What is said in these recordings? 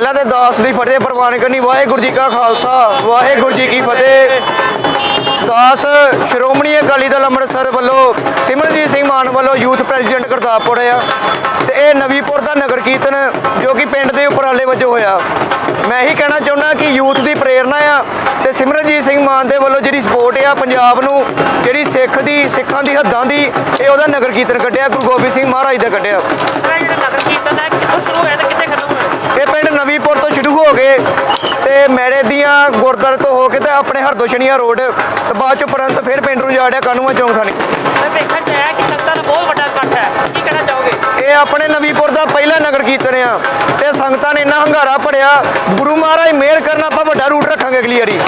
ਪਹਿਲਾਂ ਦੇ ਦਾਸ ਦੀ ਫਤਿਹ ਪ੍ਰਵਾਨ ਕਰਨੀ, ਵਾਹਿਗੁਰੂ ਜੀ ਕਾ ਖਾਲਸਾ, ਵਾਹਿਗੁਰੂ ਜੀ ਕੀ ਫਤਿਹ। ਦਾਸ ਸ਼੍ਰੋਮਣੀ ਅਕਾਲੀ ਦਲ ਅੰਮ੍ਰਿਤਸਰ ਵੱਲੋਂ ਸਿਮਰਜੀਤ ਸਿੰਘ ਮਾਨ ਵੱਲੋਂ ਯੂਥ ਪ੍ਰੈਜ਼ੀਡੈਂਟ ਗੁਰਦਾਸਪੁਰ ਆ ਤੇ ਇਹ ਨਵੀਪੁਰ ਦਾ ਨਗਰ ਕੀਰਤਨ ਜੋ ਕਿ ਪਿੰਡ ਦੇ ਉਪਰਾਲੇ ਵਜੋਂ ਹੋਇਆ। ਮੈਂ ਇਹੀ ਕਹਿਣਾ ਚਾਹੁੰਦਾ ਕਿ ਯੂਥ ਦੀ ਪ੍ਰੇਰਣਾ ਆ ਤੇ ਸਿਮਰਨਜੀਤ ਸਿੰਘ ਮਾਨ ਦੇ ਵੱਲੋਂ ਜਿਹੜੀ ਸਪੋਰਟ ਆ ਪੰਜਾਬ ਨੂੰ, ਜਿਹੜੀ ਸਿੱਖ ਦੀ, ਸਿੱਖਾਂ ਦੀ ਹੱਦਾਂ ਦੀ, ਇਹ ਉਹਦਾ ਨਗਰ ਕੀਰਤਨ ਕੱਢਿਆ, ਗੁਰੂ ਗੋਬਿੰਦ ਸਿੰਘ ਮਹਾਰਾਜ ਦਾ ਕੱਢਿਆ। ਜਿਹੜਾ ਨਗਰ ਕੀਰਤਨ ਹੈ ਕੇ ਤੇ ਮੈੜੇ ਦੀਆਂ ਗੁਰਦੁਆਰੇ ਤੋਂ ਹੋ ਕੇ ਤੇ ਆਪਣੇ ਹਰਦੋਸ਼ਣੀਆਂ ਰੋਡ ਤੇ ਬਾਅਦ ਚ ਉਪਰੰਤ ਫਿਰ ਪਿੰਡ ਨੂੰ ਜਾੜਿਆ ਕਾਨੂੰਆ ਚੌਂਕ ਥਾਣੀ। ਮੈਂ ਵੇਖਣ ਚ ਆਇਆ ਕਿ ਸੰਗਤਾਂ ਦਾ ਬਹੁਤ ਵੱਡਾ ਇਕੱਠ ਹੈ। ਕੀ ਕਹਿਣਾ ਚਾਹੋਗੇ? ਇਹ ਆਪਣੇ ਨਵੀਂਪੁਰ ਦਾ ਪਹਿਲਾ ਨਗਰ ਕੀਰਤਨ ਆ ਤੇ ਸੰਗਤਾਂ ਨੇ ਇੰਨਾ ਹੰਗਾਰਾ ਭਰਿਆ ਗੁਰੂ ਮਹਾਰਾਜ ਮਿਹਰ ਕਰਨ ਆਪਾਂ ਵੱਡਾ ਰੂਟ ਰੱਖਾਂਗੇ ਅਗਲੀ ਵਾਰੀ।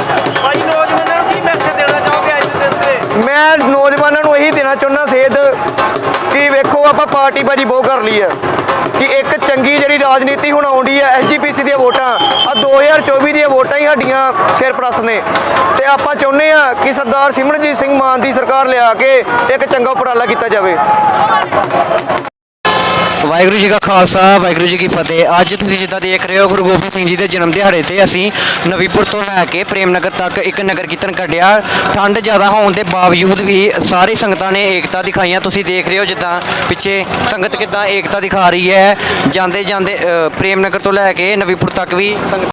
ਭਾਈ ਨੌਜਵਾਨਾਂ ਨੂੰ ਕੀ ਮੈਸੇਜ ਦੇਣਾ ਚਾਹੋਗੇ ਅੱਜ ਦੇ ਦਿਨ ਤੇ? ਮੈਂ ਨੌਜਵਾਨਾਂ ਨੂੰ ਇਹੀ ਦੇਣਾ ਚਾਹੁੰਦਾ ਸੇਧ ਆਪਾਂ ਪਾਰਟੀ ਬਾਜੀ ਬਹੁਤ ਕਰ ਲਈ ਹੈ ਕਿ ਇੱਕ ਚੰਗੀ ਜਿਹੜੀ ਰਾਜਨੀਤੀ ਹੁਣ ਆਉਂਦੀ ਹੈ ਐਸਜੀਪੀਸੀ ਦੀਆਂ ਵੋਟਾਂ ਆ 2024 ਦੀਆਂ ਵੋਟਾਂ ਹੀ ਸਾਡੀਆਂ ਸਿਰਪ੍ਰਸਤ ਨੇ। ਤੇ ਆਪਾਂ ਚਾਹੁੰਦੇ ਆ ਕਿ ਸਰਦਾਰ ਸਿਮਰਨਜੀਤ ਸਿੰਘ ਮਾਨ ਦੀ ਸਰਕਾਰ ਲਿਆ ਕੇ ਇੱਕ ਚੰਗਾ ਉਪਰਾਲਾ ਕੀਤਾ ਜਾਵੇ। ਵਾਹਿਗੁਰੂ ਜੀ ਕਾ ਖਾਲਸਾ ਵਾਹਿਗੁਰੂ ਜੀ ਕੀ ਫਤਿਹ। ਅੱਜ ਤੁਸੀਂ ਜਿੱਦਾਂ ਦੇਖ ਰਹੇ ਹੋ ਗੁਰੂ ਗੋਬਿੰਦ ਸਿੰਘ ਜੀ ਦੇ ਜਨਮ ਦਿਹਾੜੇ ਤੇ ਅਸੀਂ ਨਵੀਪੁਰ ਤੋਂ ਲੈ ਕੇ ਪ੍ਰੇਮ ਨਗਰ ਤੱਕ ਇੱਕ ਨਗਰ ਕੀਰਤਨ ਕੱਢਿਆ। ਠੰਡ ਜ਼ਿਆਦਾ ਹੋਣ ਦੇ ਬਾਵਜੂਦ ਵੀ ਸਾਰੀ ਸੰਗਤਾਂ ਨੇ ਏਕਤਾ ਦਿਖਾਈਆਂ। ਤੁਸੀਂ ਦੇਖ ਰਹੇ ਹੋ ਜਿੱਦਾਂ ਪਿੱਛੇ ਸੰਗਤ ਕਿੱਦਾਂ ਏਕਤਾ ਦਿਖਾ ਰਹੀ ਹੈ। ਜਾਂਦੇ ਜਾਂਦੇ ਅ, ਪ੍ਰੇਮਨਗਰ ਤੋਂ ਲੈ ਕੇ ਨਵੀਪੁਰ ਤੱਕ ਵੀ ਸੰਗਤ